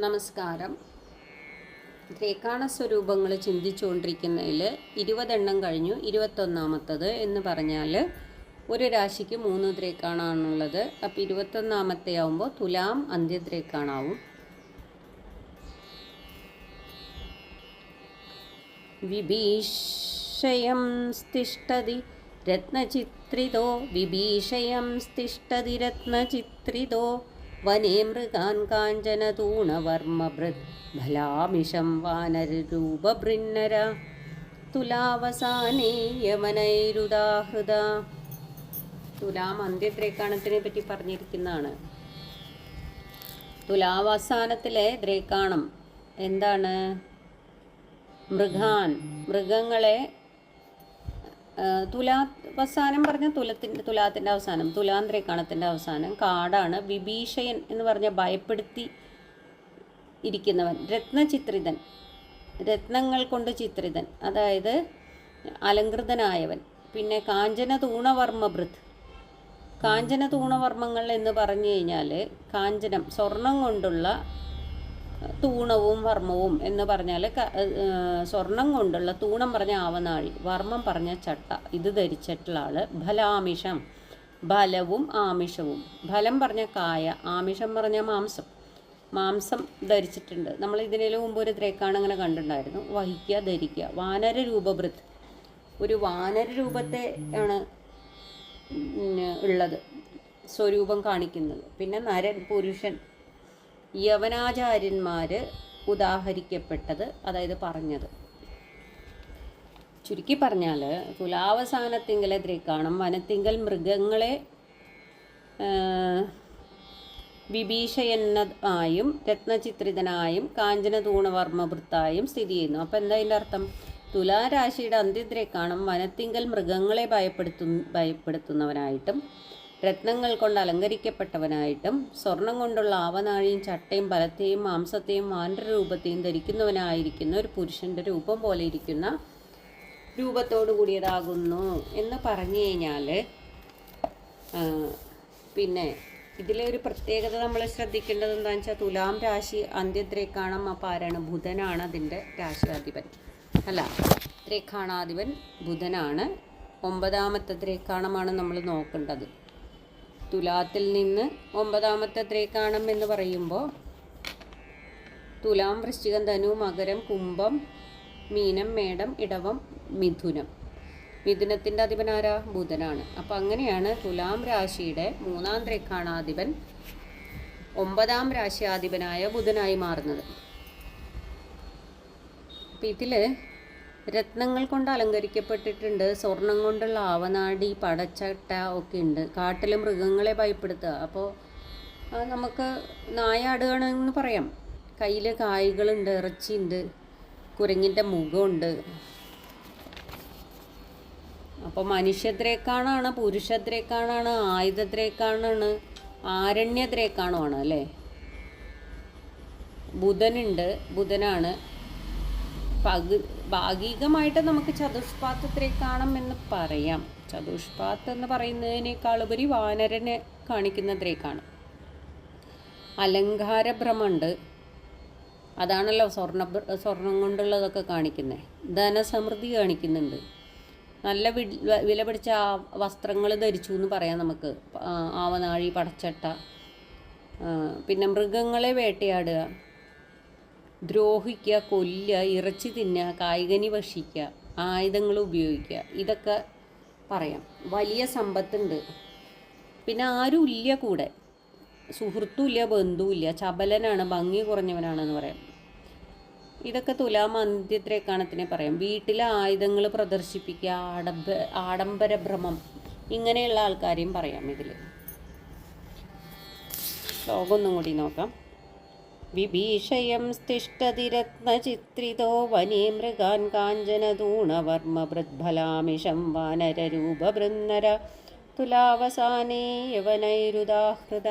നമസ്കാരം. ത്രേക്കാണ സ്വരൂപങ്ങൾ ചിന്തിച്ചുകൊണ്ടിരിക്കുന്നതിൽ ഇരുപതെണ്ണം കഴിഞ്ഞു ഇരുപത്തൊന്നാമത്തത് എന്ന് പറഞ്ഞാൽ ഒരു രാശിക്ക് മൂന്ന് ത്രേക്കാണാണുള്ളത് അപ്പോൾ ഇരുപത്തൊന്നാമത്തെ ആവുമ്പോൾ തുലാം അന്ത്യത്രേക്കാണാവും വിഭീഷയം സ്തിഷ്ടതി രത്നചിത്രിതോ വിഭീഷയം സ്തിഷ്ടതി രത്നചിത്രിതോ വനേ മൃഗാൻ കാഞ്ചനതൂണവർമ്മഭൃത് ഫലാമിഷം വാനരൂപഭൃന്നര തുലാവസാനേ യമനൈരുദാഹൃത. തുലാം അന്ത്യത്രേക്കാണത്തിനെ പറ്റി പറഞ്ഞിരിക്കുന്നതാണ്. തുലാവസാനത്തിലെ ദ്രേക്കാണം എന്താണ്? മൃഗാൻ. മൃഗങ്ങളെ തുലാ അവസാനം പറഞ്ഞ തുലത്തിന്റെ തുലാത്തിന്റെ അവസാനം തുലാന്ത്രേക്കാണത്തിന്റെ അവസാനം കാടാണ് വിഭീഷയൻ എന്ന് പറഞ്ഞ ഭയപ്പെടുത്തി ഇരിക്കുന്നവൻ രത്നചിത്രിതൻ രത്നങ്ങൾ കൊണ്ട് ചിത്രിതൻ അതായത് അലങ്കൃതനായവൻ. പിന്നെ കാഞ്ചന തൂണവർമ്മഭൃത് കാഞ്ചന തൂണവർമ്മങ്ങൾ എന്ന് പറഞ്ഞു കഴിഞ്ഞാൽ കാഞ്ചനം സ്വർണം കൊണ്ടുള്ള തൂണവും വർമ്മവും എന്ന് പറഞ്ഞാൽ സ്വർണം കൊണ്ടുള്ള തൂണം പറഞ്ഞ ആവനാഴി വർമ്മം പറഞ്ഞ ചട്ട ഇത് ധരിച്ചിട്ടുള്ള ആൾ ഫലാമിഷം ഫലവും ആമിഷവും. ഫലം പറഞ്ഞ കായ ആമിഷം പറഞ്ഞ മാംസം. മാംസം ധരിച്ചിട്ടുണ്ട്. നമ്മൾ ഇതിനു മുമ്പ് ഒരു ത്രേക്കാണ് അങ്ങനെ കണ്ടിട്ടുണ്ടായിരുന്നു. വഹിക്കുക ധരിക്കുക. വാനര രൂപഭൃത്. ഒരു വാനര രൂപത്തെ ആണ് ഉള്ളത് സ്വരൂപം കാണിക്കുന്നത്. പിന്നെ നരൻ പുരുഷൻ. യവനാചാര്യന്മാർ ഉദാഹരിക്കപ്പെട്ടത് അതായത് പറഞ്ഞത്. ചുരുക്കി പറഞ്ഞാൽ തുലാവസാനത്തിങ്കലെ ദ്രേക്കാണം വനത്തിങ്കൽ മൃഗങ്ങളെ വിഭീഷയന്നതായും രത്നചിത്രിതനായും കാഞ്ചനതൂണവർമ്മഭൃത്തായും സ്ഥിതി ചെയ്യുന്നു. അപ്പം എന്താ അതിന്റെ അർത്ഥം? തുലാരാശിയുടെ അന്ത്യദ്രേക്കാണം വനത്തിങ്കൽ മൃഗങ്ങളെ ഭയപ്പെടുത്തു ഭയപ്പെടുത്തുന്നവനായിട്ടും രത്നങ്ങൾ കൊണ്ട് അലങ്കരിക്കപ്പെട്ടവനായിട്ടും സ്വർണം കൊണ്ടുള്ള ആവനാഴിയും ചട്ടയും ബലത്തെയും മാംസത്തെയും വാനര രൂപത്തെയും ധരിക്കുന്നവനായിരിക്കുന്ന ഒരു പുരുഷന്റെ രൂപം പോലെ ഇരിക്കുന്ന രൂപത്തോടു കൂടിയതാകുന്നു എന്ന് പറഞ്ഞു കഴിഞ്ഞാൽ പിന്നെ ഇതിലെ ഒരു പ്രത്യേകത നമ്മൾ ശ്രദ്ധിക്കേണ്ടത് എന്താണെന്ന് വെച്ചാൽ തുലാം രാശി അന്ത്യദ്രേക്കാണം അപ്പോൾ ആരാണ്? ബുധനാണ് അതിന്റെ രാശിയാധിപൻ അല്ല ത്രേക്കാണാധിപൻ ബുധനാണ്. ഒമ്പതാമത്തെ ത്രേക്കാണമാണ് നമ്മൾ നോക്കേണ്ടത്. തുലാത്തിൽ നിന്ന് ഒമ്പതാമത്തെ ത്രേക്കാണം എന്ന് പറയുമ്പോൾ തുലാം വൃശ്ചികം ധനു മകരം കുംഭം മീനം മേടം ഇടവം മിഥുനം. മിഥുനത്തിന്റെ ആരാ? ബുധനാണ്. അപ്പം അങ്ങനെയാണ് തുലാം രാശിയുടെ മൂന്നാം ത്രേക്കാണാധിപൻ ഒമ്പതാം രാശി ആധിപനായ ബുധനായി മാറുന്നത്. അപ്പം ഇതിൽ രത്നങ്ങൾ കൊണ്ട് അലങ്കരിക്കപ്പെട്ടിട്ടുണ്ട്. സ്വർണം കൊണ്ടുള്ള ആവനാടി പടച്ചട്ട ഒക്കെ ഉണ്ട്. കാട്ടിലെ മൃഗങ്ങളെ ഭയപ്പെടുത്തുക. അപ്പോൾ നമുക്ക് നായാടുകയാണെന്ന് പറയാം. കയ്യിൽ കായ്കളുണ്ട് ഇറച്ചിയുണ്ട് കുരങ്ങിന്റെ മുഖമുണ്ട്. അപ്പോൾ മനുഷ്യദ്രേക്കാണാണ് പുരുഷദ്രേക്കാണാണ് ആയുധദ്രേക്കാണാണ് ആരണ്യദ്രേക്കാണോ ആണ് അല്ലേ? ബുധനുണ്ട്. ബുധനാണ് പകു ഭാഗികമായിട്ട് നമുക്ക് ചതുഷ്പാത്രത്തിലേക്കാണം എന്ന് പറയാം. ചതുഷ്പാത്ത് എന്ന് പറയുന്നതിനേക്കാൾ ഉപരി വാനരനെ കാണിക്കുന്ന അലങ്കാര ഭ്രമമുണ്ട് അതാണല്ലോ സ്വർണ സ്വർണം കൊണ്ടുള്ളതൊക്കെ കാണിക്കുന്നത് ധനസമൃദ്ധി കാണിക്കുന്നുണ്ട്. നല്ല വില പിടിച്ച വസ്ത്രങ്ങൾ ധരിച്ചു എന്ന് പറയാം നമുക്ക്. ആവനാഴി പടച്ചട്ട പിന്നെ മൃഗങ്ങളെ വേട്ടയാടുക. ദ്രോഹിക്കുക കൊല്ലുക ഇറച്ചി തിന്നുക കായികനി ഭക്ഷിക്കുക ആയുധങ്ങൾ ഉപയോഗിക്കുക ഇതൊക്കെ പറയാം. വലിയ സമ്പത്തുണ്ട്. പിന്നെ ആരും ഇല്ല കൂടെ. സുഹൃത്തുമില്ല ബന്ധുവില്ല ചപലനാണ് ഭംഗി കുറഞ്ഞവനാണെന്ന് പറയാം. ഇതൊക്കെ തുലാം അന്ത്യത്രേക്കാണത്തിനെ പറയാം. വീട്ടിലെ ആയുധങ്ങൾ പ്രദർശിപ്പിക്കുക ആഡംബ ആഡംബര ഭ്രമം ഇങ്ങനെയുള്ള ആൾക്കാരെയും പറയാം ഇതിൽ ശ്ലോകമൊന്നും കൂടി നോക്കാം. വിഭീഷയം സ്തിഷ്ടതിരത്നചിത്രിതോ വനേ മൃഗാൻ കാഞ്ചനതൂണവർമ്മഭൃദ്ഫലാമിഷം വാനരരൂപബൃന്നര തുലാവസാനേ യവനൈരുദാഹൃത